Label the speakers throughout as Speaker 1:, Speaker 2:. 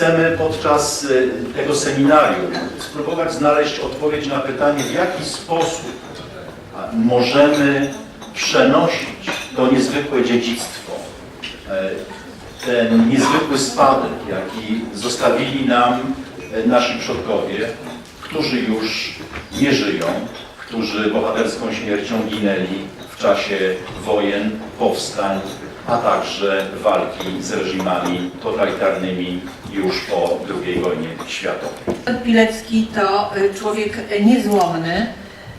Speaker 1: Chcemy podczas y, tego seminarium spróbować znaleźć odpowiedź na pytanie, w jaki sposób możemy przenosić to niezwykłe dziedzictwo, e, ten niezwykły spadek, jaki zostawili nam e, nasi przodkowie, którzy już nie żyją, którzy bohaterską śmiercią ginęli w czasie wojen, powstań, a także walki z reżimami totalitarnymi już po II wojnie światowej.
Speaker 2: Pilecki to y, człowiek niezłomny,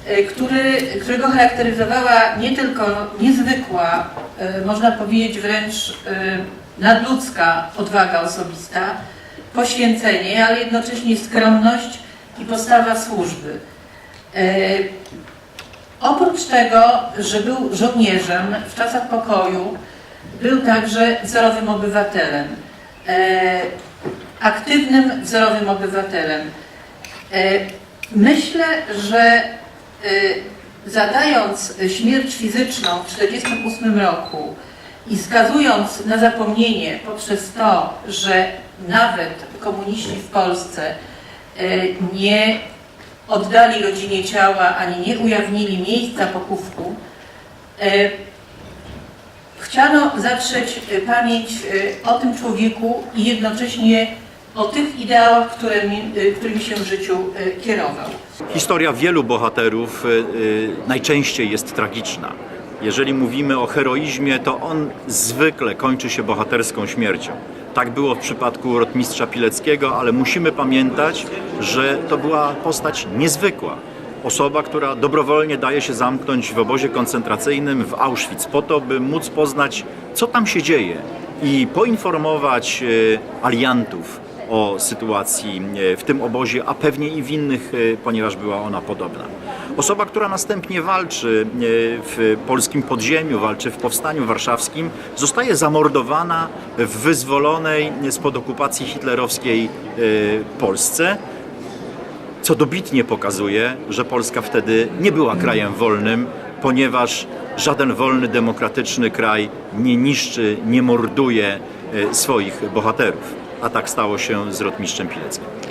Speaker 2: y, który, którego charakteryzowała nie tylko niezwykła, y, można powiedzieć wręcz nadludzka odwaga osobista, poświęcenie, ale jednocześnie skromność i postawa służby. Oprócz tego, że był żołnierzem w czasach pokoju, był także wzorowym obywatelem. E, aktywnym, wzorowym obywatelem. E, Myślę, że e, zadając śmierć fizyczną w 1948 roku i skazując na zapomnienie poprzez to, że nawet komuniści w Polsce e, nie oddali rodzinie ciała ani nie ujawnili miejsca pochówku, e, chciano zatrzeć e, pamięć e, o tym człowieku i jednocześnie o tych ideałach, którymi, e, którymi się w życiu kierował.
Speaker 3: Historia wielu bohaterów y, y, najczęściej jest tragiczna. Jeżeli mówimy o heroizmie, to on zwykle kończy się bohaterską śmiercią. Tak było w przypadku rotmistrza Pileckiego, ale musimy pamiętać, że to była postać niezwykła. Osoba, która dobrowolnie daje się zamknąć w obozie koncentracyjnym w Auschwitz po to, by móc poznać, co tam się dzieje i poinformować y, aliantów o sytuacji e, w tym obozie, a pewnie i w innych, e, ponieważ była ona podobna. Osoba, która następnie walczy e, w polskim podziemiu, walczy w powstaniu warszawskim, zostaje zamordowana w wyzwolonej spod okupacji hitlerowskiej e, Polsce, co dobitnie pokazuje, że Polska wtedy nie była krajem wolnym, ponieważ żaden wolny, demokratyczny kraj nie niszczy, nie morduje e, swoich bohaterów. A tak stało się z rotmistrzem Pileckim.